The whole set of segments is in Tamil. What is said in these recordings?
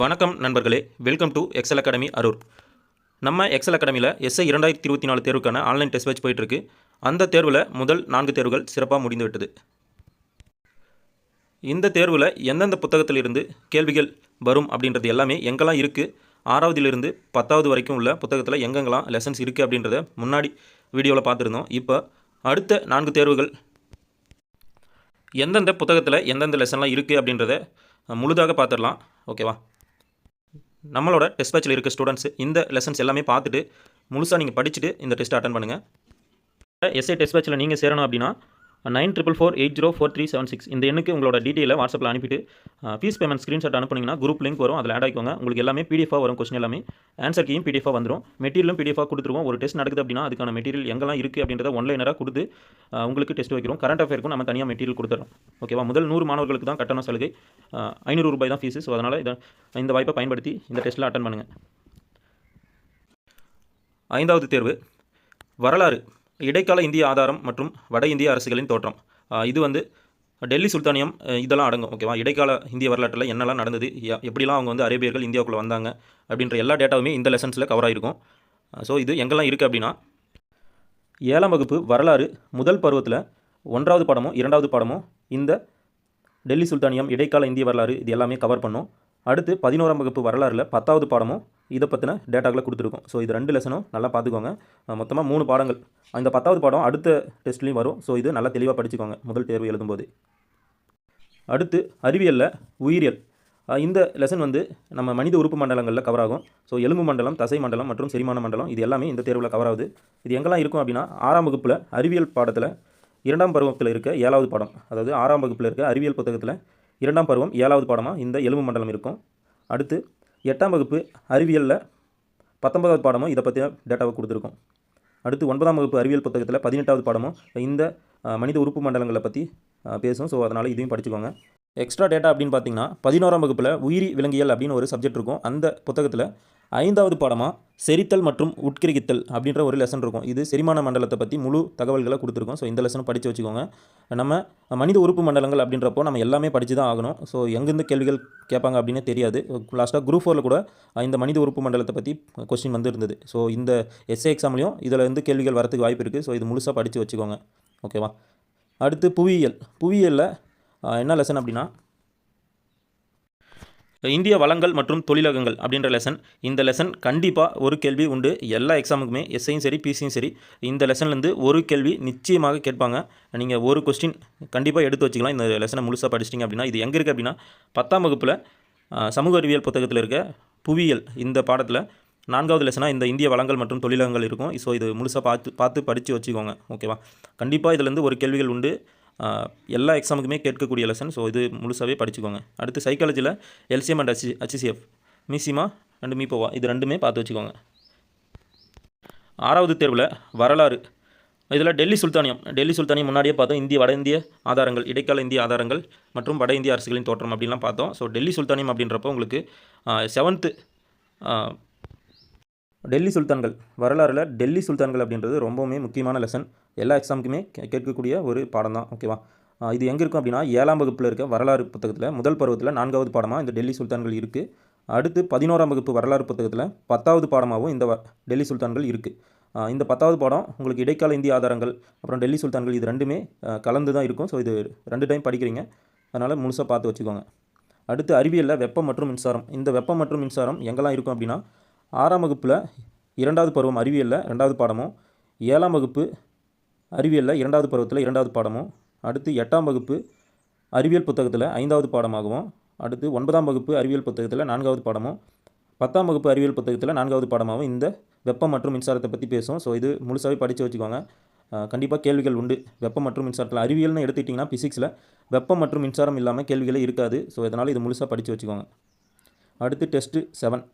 வணக்கம் நண்பர்களே. Welcome to Excel academy Arur நம்ம எக்ஸல் அகாடமியில் எஸ்ஐ இரண்டாயிரத்தி இருபத்தி நாலு தேர்வுக்கான ஆன்லைன் டெஸ்ட் வச்சு போயிட்டுருக்கு. அந்த தேர்வில் முதல் நான்கு தேர்வுகள் சிறப்பாக முடிந்து விட்டது. இந்த தேர்வில் எந்தெந்த புத்தகத்திலிருந்து கேள்விகள் வரும் அப்படின்றது எல்லாமே எங்கெல்லாம் இருக்குது ஆறாவதுலேருந்து பத்தாவது வரைக்கும் உள்ள புத்தகத்தில் எங்கெங்கெல்லாம் லெசன்ஸ் இருக்குது அப்படின்றத முன்னாடி வீடியோவில் பார்த்துருந்தோம். இப்போ அடுத்த நான்கு தேர்வுகள் எந்தெந்த புத்தகத்தில் எந்தெந்த லெசன்லாம் இருக்குது அப்படின்றத முழுதாக பார்த்துடலாம். ஓகேவா நம்மளோட டெஸ்ட் பேட்சில் இருக்க ஸ்டூடெண்ட்ஸ் இந்த லெசன்ஸ் எல்லாமே பார்த்துட்டு முழுசாக நீங்கள் படிச்சுட்டு இந்த டெஸ்ட்டை அட்டன் பண்ணுங்கள் எஸ்ஐ டெஸ்ட் பேட்சில் நீங்கள் சேரணும் அப்படின்னா nine triple four eight zero four three seven six இந்த எண்ணுக்கு உங்களோட டீட்டெயிலை வாட்ஸ்அப்பில் அனுப்பிட்டு ஃபீஸ் பேமெண்ட் ஸ்க்ரீன்ஷாட் அனுப்புனீங்கன்னா குரூப் லிங்க் வரும் அதில் ஆட் ஆகிக்கோங்க உங்களுக்கு எல்லாமே பிடிஎஃபாக வரும் கொஸ்டின் எல்லாமே. ஆன்சர் கீயும் பிடிஎஃபாக வந்துடும் மெட்டீரியலும் பிடிஎஃபாக கொடுத்துருவோம். ஒரு டெஸ்ட் நடக்குது அப்படின்னா அதுக்கான மெட்டீரியல் எங்கெல்லாம் இருக்குது அப்படின்றத ஒன்லைனராக கொடுத்து உங்களுக்கு டெஸ்ட் வைக்கிறோம். கரண்ட் அஃபேருக்கும் நம்ம தனியாக மெட்டீரியல் கொடுத்துறோம். ஓகேவா முதல் நூறு மாணவர்களுக்கு தான் கட்டண சலுகை. ஐநூறு ரூபாய் தான் ஃபீஸு ஸோ அதனால் இதை இந்த வாய்ப்பை பயன்படுத்தி இந்த டெஸ்ட்டில் அட்டன் பண்ணுங்கள் ஐந்தாவது தேர்வு. வரலாறு. இடைக்கால இந்திய ஆதாரம் மற்றும் வட இந்திய அரசுகளின் தோற்றம். இது வந்து டெல்லி சுல்தானியம் இதெல்லாம் அடங்கும் ஓகேவா இடைக்கால இந்திய வரலாற்றில் என்னெல்லாம் நடந்தது? எப்படிலாம் அவங்க வந்து அரேபியர்கள் இந்தியாவுக்குள்ளே வந்தாங்க? அப்படின்ற எல்லா டேட்டாவுமே இந்த லெசன்ஸில் கவர் ஆகிருக்கும் ஸோ இது எங்கெல்லாம் இருக்குது அப்படின்னா ஏழாம் வகுப்பு வரலாறு முதல் பருவத்தில் ஒன்றாவது பாடமும் இரண்டாவது பாடமும் இந்த டெல்லி சுல்தானியம் இடைக்கால இந்திய வரலாறு இது எல்லாமே கவர் பண்ணும். அடுத்து பதினோராம் வகுப்பு வரலாறில் பத்தாவது பாடமும் இதை பற்றின டேட்டாக்களை கொடுத்துருக்கோம். ஸோ இது ரெண்டு லெசனும் நல்லா பார்த்துக்கோங்க. மொத்தமாக மூணு பாடங்கள். இந்த பத்தாவது பாடம் அடுத்த டெஸ்ட்லேயும் வரும். ஸோ இது நல்லா தெளிவாக படிச்சுக்கோங்க. முதல் தேர்வு எழுதும்போது. அடுத்து அறிவியலில் உயிரியல். இந்த லெசன் வந்து நம்ம மனித உறுப்பு மண்டலங்களில் கவர் ஆகும். ஸோ எலும்பு மண்டலம் தசை மண்டலம் மற்றும் செரிமான மண்டலம் இது எல்லாமே இந்த தேர்வில் கவர் ஆகுது. இது எங்கெல்லாம் இருக்கும் அப்படின்னா ஆறாம் வகுப்பில் அறிவியல் பாடத்தில் இரண்டாம் பருவத்தில் இருக்க ஏழாவது பாடம். அதாவது ஆறாம் வகுப்பில் இருக்க அறிவியல் புத்தகத்தில் இரண்டாம் பருவம் ஏழாவது பாடமாக இந்த எலும்பு மண்டலம் இருக்கும். அடுத்து எட்டாம் வகுப்பு அறிவியலில் பத்தொன்பதாவது பாடமும் இதை பற்றின டேட்டாவை கொடுத்துருக்கோம். அடுத்து ஒன்பதாம் வகுப்பு அறிவியல் புத்தகத்தில் பதினெட்டாவது பாடமும் இந்த மனித உறுப்பு மண்டலங்களை பற்றி பேசும். ஸோ அதனால் இதையும் படிச்சுக்கோங்க. எக்ஸ்ட்ரா டேட்டா அப்படின்னு பார்த்தீங்கன்னா பதினோராம் வகுப்பில் உயிரி விலங்கியல் அப்படின்னு ஒரு சப்ஜெக்ட் இருக்கும். அந்த புத்தகத்தில் ஐந்தாவது பாடமாக செரித்தல் மற்றும் உட்கிரிகித்தல் அப்படின்ற ஒரு லெசன் இருக்கும். இது செரிமான மண்டலத்தை பற்றி முழு தகவல்களை கொடுத்துருக்கோம். ஸோ இந்த லெசனும் படித்து வச்சுக்கோங்க. நம்ம மனித உறுப்பு மண்டலங்கள் அப்படின்றப்போ நம்ம எல்லாமே படித்து தான் ஆகணும். ஸோ எங்கேருந்து கேள்விகள் கேட்பாங்க அப்படின்னு தெரியாது. லாஸ்ட்டாக குரூப் ஃபோரில் கூட இந்த மனித உறுப்பு மண்டலத்தை பற்றி கொஸ்டின் வந்து இருந்தது. ஸோ இந்த எஸ்ஏ எக்ஸாம்லையும் இதில் இருந்து கேள்விகள் வரதுக்கு வாய்ப்பு இருக்குது ஸோ இது முழுசாக படித்து வச்சுக்கோங்க. ஓகேவா அடுத்து புவியியல். புவியியலில் என்ன லெசன் அப்படின்னா? இந்திய வளங்கள் மற்றும் தொழிலகங்கள் அப்படின்ற லெசன் இந்த லெசன் கண்டிப்பாக ஒரு கேள்வி உண்டு. எல்லா எக்ஸாமுக்குமே எஸ்ஐயும் சரி பிசியும் சரி இந்த லெசன்லேருந்து ஒரு கேள்வி நிச்சயமாக கேட்பாங்க. நீங்கள் ஒரு கொஸ்டின் கண்டிப்பாக எடுத்து வச்சுக்கலாம். இந்த லெசனை முழுசாக படிச்சிட்டிங்க அப்படின்னா. இது எங்கே இருக்குது அப்படின்னா பத்தாம் வகுப்பில் சமூக அறிவியல் புத்தகத்தில் இருக்க புவியியல் இந்த பாடத்தில் நான்காவது லெசனாக இந்த இந்திய வளங்கள் மற்றும் தொழிலகங்கள் இருக்கும். ஸோ இது முழுசாக பார்த்து பார்த்து படித்து வச்சுக்கோங்க. ஓகேவா கண்டிப்பாக இதுலேருந்து ஒரு கேள்விகள் உண்டு. எல்லா எக்ஸாமுக்குமே கேட்கக்கூடிய லெசன் ஸோ இது முழுசாகவே படிச்சுக்கோங்க. அடுத்து சைக்காலஜியில் எல்சிஎம் அண்ட் ஹச்சி ஹச்சிசிஎஃப் மிசிமா அண்ட் மீப்போவா இது ரெண்டுமே பார்த்து வச்சுக்கோங்க. ஆறாவது தேர்வில் வரலாறு. இதில் டெல்லி சுல்தானியம். டெல்லி சுல்தானியம் முன்னாடியே பார்த்தோம். இந்திய வட இந்திய ஆதாரங்கள் இடைக்கால இந்திய ஆதாரங்கள் மற்றும் வட இந்திய அரசுகளின் தோற்றம் அப்படின்லாம் பார்த்தோம். ஸோ டெல்லி சுல்தானியம் அப்படின்றப்போ உங்களுக்கு செவன்த்து டெல்லி சுல்தான்கள் வரலாறில் டெல்லி சுல்தான்கள் அப்படின்றது ரொம்பவுமே முக்கியமான லெசன் எல்லா எக்ஸாமுக்குமே கேட்கக்கூடிய ஒரு பாடம் தான் ஓகேவா இது எங்கே இருக்கும் அப்படின்னா ஏழாம் வகுப்பில் இருக்க வரலாறு புத்தகத்தில் முதல் பருவத்தில் நான்காவது பாடமாக இந்த டெல்லி சுல்தான்கள் இருக்குது அடுத்து பதினோராம் வகுப்பு வரலாறு புத்தகத்தில் பத்தாவது பாடமாகவும் இந்த டெல்லி சுல்தான்கள் இருக்குது இந்த பத்தாவது பாடம் உங்களுக்கு இடைக்கால இந்திய ஆதாரங்கள் அப்புறம் டெல்லி சுல்தான்கள் இது ரெண்டுமே கலந்து தான் இருக்கும். ஸோ இது ரெண்டு டைம் படிக்கிறீங்க. அதனால் முழுசாக பார்த்து வச்சுக்கோங்க. அடுத்து அறிவியலில் வெப்பம் மற்றும் மின்சாரம். இந்த வெப்பம் மற்றும் மின்சாரம் எங்கெல்லாம் இருக்கும் அப்படின்னா ஆறாம் வகுப்பில் இரண்டாவது பருவம் அறிவியலில் ரெண்டாவது பாடமும். ஏழாம் வகுப்பு அறிவியலில் இரண்டாவது பருவத்தில் இரண்டாவது பாடமும். அடுத்து எட்டாம் வகுப்பு அறிவியல் புத்தகத்தில் ஐந்தாவது பாடமாகவும் அடுத்து ஒன்பதாம் வகுப்பு அறிவியல் புத்தகத்தில் நான்காவது பாடமும் பத்தாம் வகுப்பு அறிவியல் புத்தகத்தில் நான்காவது பாடமாகவும் இந்த வெப்பம் மற்றும் மின்சாரத்தை பற்றி பேசும் ஸோ இது முழுசாகவே படித்து வச்சுக்கோங்க. கண்டிப்பாக கேள்விகள் உண்டு. வெப்பம் மற்றும் மின்சாரத்தில் அறிவியல்னு எடுத்துக்கிட்டிங்கன்னா ஃபிசிக்ஸில் வெப்பம் மற்றும் மின்சாரம் இல்லாமல் கேள்விகளே இருக்காது. ஸோ இதனால் இது முழுசாக படித்து வச்சுக்கோங்க. அடுத்து டெஸ்ட்டு செவன்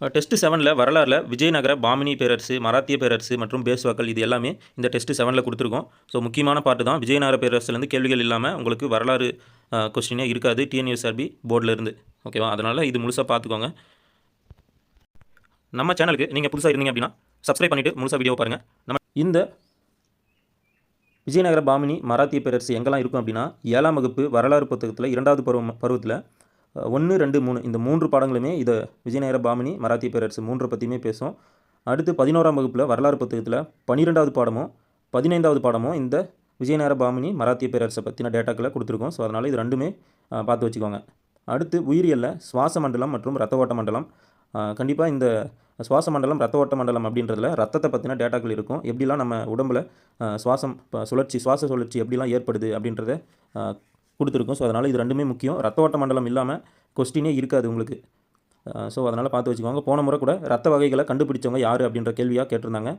டெஸ்ட் செவனில் வரலாறில் விஜயநகர பாமினி பேரரசு மராத்திய பேரரசு மற்றும் பேஸ்வாக்கள் இது எல்லாமே இந்த டெஸ்ட் செவனில் கொடுத்துருக்கோம். ஸோ முக்கியமான பாட்டு தான் விஜயநகர பேரரசுலேருந்து கேள்விகள் இல்லாமல் உங்களுக்கு வரலாறு கொஸ்டினே இருக்காது. டிஎன்யூஎஸ்ஆர்பி போர்டிலிருந்து ஓகேவா அதனால் இது முழுசாக பார்த்துக்கோங்க நம்ம சேனலுக்கு நீங்கள் புதுசாக இருந்தீங்க அப்படின்னா சப்ஸ்கிரைப் பண்ணிவிட்டு முழுசாக வீடியோ பாருங்கள் நம்ம இந்த விஜயநகர பாமினி மராத்திய பேரரசு எங்கெல்லாம் இருக்கும் அப்படின்னா ஏழாம் வகுப்பு வரலாறு புத்தகத்தில் இரண்டாவது பருவம் பருவத்தில் ஒன்று ரெண்டு மூணு. இந்த மூன்று பாடங்களுமே இதை விஜயநகர பாமினி மராத்திய பேரரசு மூன்றை பற்றியுமே பேசும். அடுத்து பதினோராம் வகுப்பில் வரலாறு புத்தகத்தில் பன்னிரெண்டாவது பாடமும் பதினைந்தாவது பாடமும் இந்த விஜயநகர பாமினி மராத்திய பேரரசை பற்றின டேட்டாக்களை கொடுத்துருக்கோம். ஸோ அதனால் இது ரெண்டுமே பார்த்து வச்சுக்கோங்க. அடுத்து உயிரியலில் சுவாச மண்டலம் மற்றும் ரத்த ஓட்ட மண்டலம் கண்டிப்பாக இந்த சுவாச மண்டலம் ரத்த ஓட்ட மண்டலம் அப்படின்றதுல ரத்தத்தை பற்றின டேட்டாக்கள் இருக்கும். எப்படிலாம் நம்ம உடம்புல சுவாசம் சுழற்சி சுவாச சுழற்சி எப்படிலாம் ஏற்படுது அப்படின்றத கொடுத்துருக்கும். ஸோ அதனால் இது ரெண்டுமே முக்கியம். ரத்த ஓட்ட மண்டலம் இல்லாமல் கொஸ்டினே இருக்காது உங்களுக்கு. ஸோ அதனால் பார்த்து வச்சுக்கோங்க. போன முறை கூட ரத்த வகைகளை கண்டுபிடிச்சவங்க யார் அப்படின்ற கேள்வியாக கேட்டிருந்தாங்க.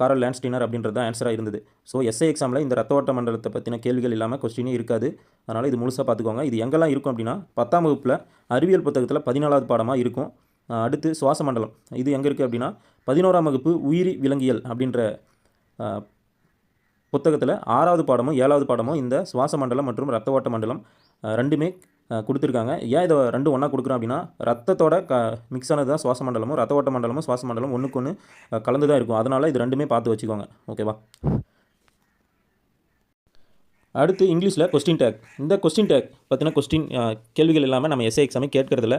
காரல் லேண்ட்ஸ்டீனர் அப்படின்றது தான் ஆன்சராக இருந்தது. ஸோ எஸ்ஐ எக்ஸாமில் இந்த ரத்த ஓட்ட மண்டலத்தை பற்றின கேள்விகள் இல்லாமல் கொஸ்டினே இருக்காது. அதனால் இது முழுசாக பார்த்துக்கோங்க. இது எங்கெல்லாம் இருக்கும் அப்படின்னா பத்தாம் வகுப்பில் அறிவியல் புத்தகத்தில் பதினாலாவது பாடமாக இருக்கும். அடுத்து சுவாச மண்டலம். இது எங்கே இருக்குது அப்படின்னா பதினோராம் வகுப்பு உயிரி விலங்கியல் அப்படின்ற புத்தகத்தில் ஆறாவது பாடமும் ஏழாவது பாடமும் இந்த சுவாச மண்டலம் மற்றும் ரத்த ஓட்ட மண்டலம் ரெண்டுமே கொடுத்துருக்காங்க. ஏன் இதை ரெண்டு ஒன்றா கொடுக்குறோம் அப்படின்னா ரத்தத்தோட க மிக்ஸ் ஆனது தான் சுவாச மண்டலமும் ரத்த ஓட்ட மண்டலமும் சுவாச மண்டலம் ஒன்றுக்கு ஒன்று கலந்து தான் இருக்கும். அதனால் இது ரெண்டுமே பார்த்து வச்சுக்கோங்க. ஓகேவா? அடுத்து இங்கிலீஷில் கொஸ்டின் டேக் இந்த கொஸ்டின் டேக் பார்த்தினா கொஸ்டின் கேள்விகள் இல்லாமல் நம்ம எஸ்ஏ எக்ஸாமே கேட்கறதில்ல.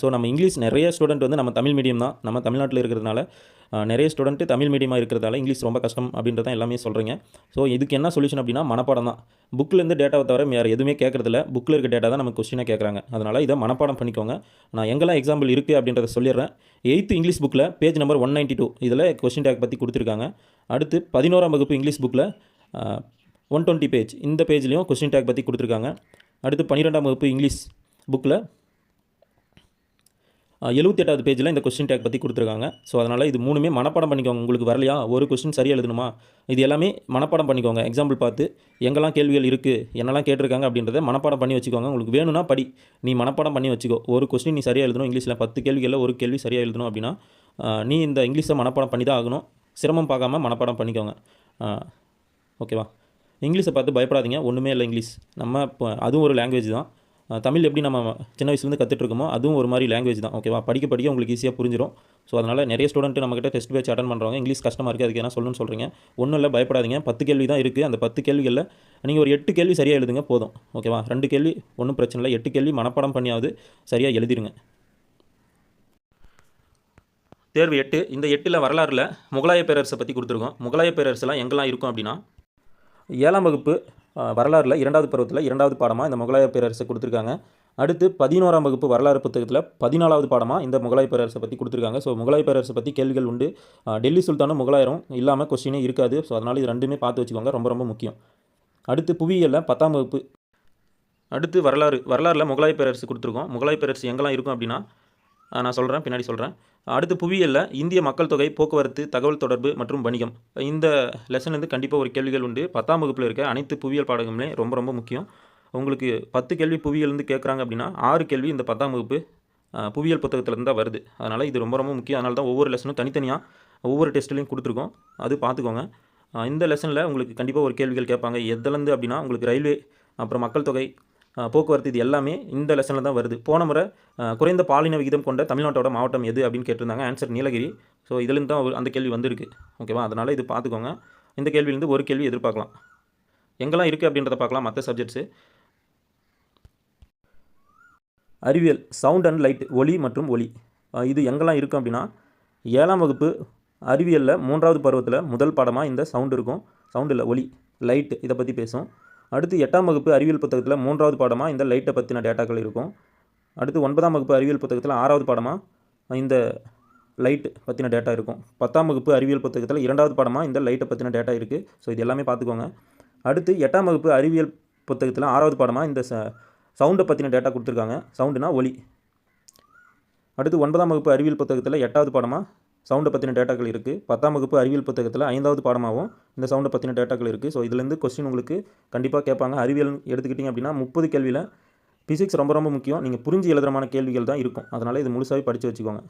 ஸோ நம்ம இங்கிலீஷ் நிறைய ஸ்டூடெண்ட் வந்து நம்ம தமிழ் மீடியம் தான். நம்ம தமிழ்நாட்டில் இருக்கிறதுனால நிறைய ஸ்டூடெண்ட்டு தமிழ் மீடியமாக இருக்கிறதால இங்கிலீஷ் ரொம்ப கஷ்டம் அப்படின்றத எல்லாமே சொல்கிறீங்க ஸோ இதுக்கு என்ன சொல்யூஷன் அப்படின்னா மனப்பாடம் தான். புக்கிலேருந்து டேட்டாவை தவிர வேறு எதுவுமே கேட்கறதில்ல. புக்கில் இருக்க டேட்டா தான் நம்ம கொஸ்டினாக கேட்குறாங்க. அதனால் இதை மனப்பாடம் பண்ணிக்கோங்க. நான் எங்கெல்லாம் எக்ஸாம்பிள் இருக்குது அப்படின்றத சொல்லிடுறேன். எயித்து இங்கிலீஷ் புக்கில் page number one ninety two இதில் கொஸ்டின் டேக் பற்றி கொடுத்துருக்காங்க. அடுத்து பதினோராம் வகுப்பு இங்கிலீஷ் புக்கில் ஒன் டுவெண்ட்டி பேஜ் இந்த பேஜ்லேயும் கொஸ்டின் டேக் பற்றி கொடுத்துருக்காங்க. அடுத்து பன்னிரெண்டாம் வகுப்பு இங்கிலீஷ் புக்கில் எழுபத்தி எட்டாவது பேஜில் இந்த கொஸ்டின் டேக் பற்றி கொடுத்துருக்காங்க. ஸோ அதனால் இது மூணுமே மனப்பாடம் பண்ணிக்கோங்க. உங்களுக்கு வரலையா? ஒரு கொஸ்டின் சரியாக எழுதணுமா? இது எல்லாமே மனப்பாடம் பண்ணிக்கோங்க. எக்ஸாம்பிள் பார்த்து எங்கெல்லாம் கேள்விகள் இருக்குது என்னெல்லாம் கேட்டிருக்காங்க அப்படின்றத மனப்பாடம் பண்ணி வச்சுக்கோங்க. உங்களுக்கு வேணும்னா படி. நீ மனப்பாடம் பண்ணி வச்சுக்கோ. ஒரு கொஸ்டின் நீ சரியாக எழுதணும் இங்கிலீஷில் பத்து கேள்விகளில் ஒரு கேள்வி சரியாக எழுதணும் அப்படின்னா நீ இந்த இங்கிலீஷை மனப்பாடம் பண்ணி தான் ஆகணும். சிரமம் பார்க்காம மனப்பாடம் பண்ணிக்கோங்க. ஓகேவா இங்கிலீஷை பார்த்து பயப்படாதீங்க. ஒன்றுமே இல்லை இங்கிலீஷ். நம்ம இப்போ அதுவும் ஒரு லாங்குவேஜ் தான். தமிழ் எப்படி நம்ம சின்ன வயசுலேருந்து கற்றுட்ருக்கோமோ அதுவும் ஒரு மாதிரி லாங்குவேஜ் தான். ஓகேவா படிக்க படிக்க உங்களுக்கு ஈஸியாக புரிஞ்சிடும் ஸோ அதனால் நிறைய ஸ்டூடெண்ட் நம்மக்கிட்ட டெஸ்ட் பேட்ச் அட்டன் பண்ணுறவங்க இங்கிலீஷ் கஷ்டமாக இருக்குது அதுக்கு என்ன சொல்லணும்னு சொல்கிறீங்க ஒன்றும் இல்லை பயப்படாதீங்க. பத்து கேள்வி தான் இருக்குது அந்த பத்து கேள்விகளில் நீங்கள் ஒரு எட்டு கேள்வி சரியாக எழுதுங்க போதும். ஓகேவா ரெண்டு கேள்வி ஒன்றும் பிரச்சனை இல்லை. எட்டு கேள்வி மனப்பாடம் பண்ணியாவது சரியாக எழுதிடுங்க தேர்வு எட்டு. இந்த எட்டில் வரலாறில் முகலாய பேரரசை பற்றி கொடுத்துருக்கோம். முகலாய பேரரசுலாம் எங்கெல்லாம் இருக்கும் அப்படின்னா ஏழாம் வகுப்பு வரலாறில் இரண்டாவது பருவத்தில் இரண்டாவது பாடமாக இந்த முகலாய பேரரசை கொடுத்துருக்காங்க. அடுத்து பதினோராம் வகுப்பு வரலாறு புத்தகத்தில் பதினாலாவது பாடமாக இந்த முகலாய பேரரசை பற்றி கொடுத்துருக்காங்க. ஸோ முகலாய பேரரசை பற்றி கேள்விகள் உண்டு. டெல்லி சுல்தானும் முகலாயரும் இல்லாமல் கொஸ்டினே இருக்காது. ஸோ அதனால் இது ரெண்டுமே பார்த்து வச்சுக்கோங்க. ரொம்ப ரொம்ப முக்கியம். அடுத்து புவியியலில் பத்தாம் வகுப்பு. அடுத்து வரலாறு வரலாறில் முகலாய பேரரசு கொடுத்துருக்கோம். முகலாய பேரரசு எங்கெல்லாம் இருக்கும் அப்படின்னா நான் சொல்கிறேன் பின்னாடி சொல்கிறேன் அடுத்து புவியியலில் இந்திய மக்கள் தொகை போக்குவரத்து தகவல் தொடர்பு மற்றும் வணிகம். இந்த லெசன் வந்து கண்டிப்பாக ஒரு கேள்விகள் உண்டு. பத்தாம் வகுப்பில் இருக்க அனைத்து புவியியல் பாடங்களுமே ரொம்ப ரொம்ப முக்கியம். உங்களுக்கு பத்து கேள்வி புவியியல் இருந்து கேட்குறாங்க அப்படின்னா ஆறு கேள்வி இந்த பத்தாம் வகுப்பு புவியியல் புத்தகத்துலேருந்து தான் வருது. அதனால் இது ரொம்ப ரொம்ப முக்கியம். அதனால தான் ஒவ்வொரு லெசனும் தனித்தனியாக ஒவ்வொரு டெஸ்ட்லேயும் கொடுத்துருக்கோம். அது பார்த்துக்கோங்க இந்த லெசனில் உங்களுக்கு கண்டிப்பாக ஒரு கேள்விகள் கேட்பாங்க. எதுலேருந்து அப்படின்னா உங்களுக்கு ரயில்வே அப்புறம் மக்கள் தொகை போக்குவரத்து இது எல்லாமே இந்த லெசனில் தான் வருது. போன முறை குறைந்த பாலின விகிதம் கொண்ட தமிழ்நாட்டோட மாவட்டம் எது அப்படின்னு கேட்டிருந்தாங்க ஆன்சர் நீலகிரி. ஸோ இதுலேருந்து தான் அந்த கேள்வி வந்திருக்கு. ஓகேவா? அதனால் இது பார்த்துக்கோங்க. இந்த கேள்வியிலேருந்து ஒரு கேள்வி எதிர்பார்க்கலாம். எங்கெல்லாம் இருக்குது அப்படின்றத பார்க்கலாம் மற்ற சப்ஜெக்ட்ஸு அறிவியல் சவுண்ட் அண்ட் லைட் ஒளி மற்றும் ஒளி. இது எங்கெல்லாம் இருக்கும் அப்படின்னா ஏழாம் வகுப்பு அறிவியலில் மூன்றாவது பருவத்தில் முதல் பாடமாக இந்த சவுண்ட் இருக்கும். சவுண்டு இல்லை ஒளி லைட் இதை பற்றி பேசும் அடுத்து எட்டாம் வகுப்பு அறிவியல் புத்தகத்தில் மூன்றாவது பாடமாக இந்த லைட்டை பற்றின டேட்டாக்கள் இருக்கும். அடுத்து ஒன்பதாம் வகுப்பு அறிவியல் புத்தகத்தில் ஆறாவது பாடமாக இந்த லைட் பற்றின டேட்டா இருக்கும். பத்தாம் வகுப்பு அறிவியல் புத்தகத்தில் இரண்டாவது பாடமாக இந்த லைட்டை பற்றின டேட்டா இருக்குது ஸோ இது எல்லாமே பார்த்துக்கோங்க. அடுத்து எட்டாம் வகுப்பு அறிவியல் புத்தகத்தில் ஆறாவது பாடமாக இந்த ச சவுண்டை பற்றின டேட்டா கொடுத்துருக்காங்க. சவுண்டுனா ஒலி. அடுத்து ஒன்பதாம் வகுப்பு அறிவியல் புத்தகத்தில் எட்டாவது பாடமாக சவுண்டை பற்றின டேட்டாக்கள் இருக்குது பத்தாம் வகுப்பு அறிவியல் புத்தகத்தில் ஐந்தாவது பாடமாகவும் இந்த சவுண்டை பற்றின டேட்டாக்கள் இருக்குது ஸோ இதுலேருந்து கொஸ்டின் உங்களுக்கு கண்டிப்பாக கேட்பாங்க. அறிவியல் எடுத்துக்கிட்டிங்க அப்படின்னா முப்பது கேள்வியில் ஃபிசிக்ஸ் ரொம்ப ரொம்ப முக்கியம். நீங்கள் புரிஞ்சு எழுதுறமான கேள்விகள் தான் இருக்கும். அதனால் இது முழுசாகவே படித்து வச்சுக்கோங்க.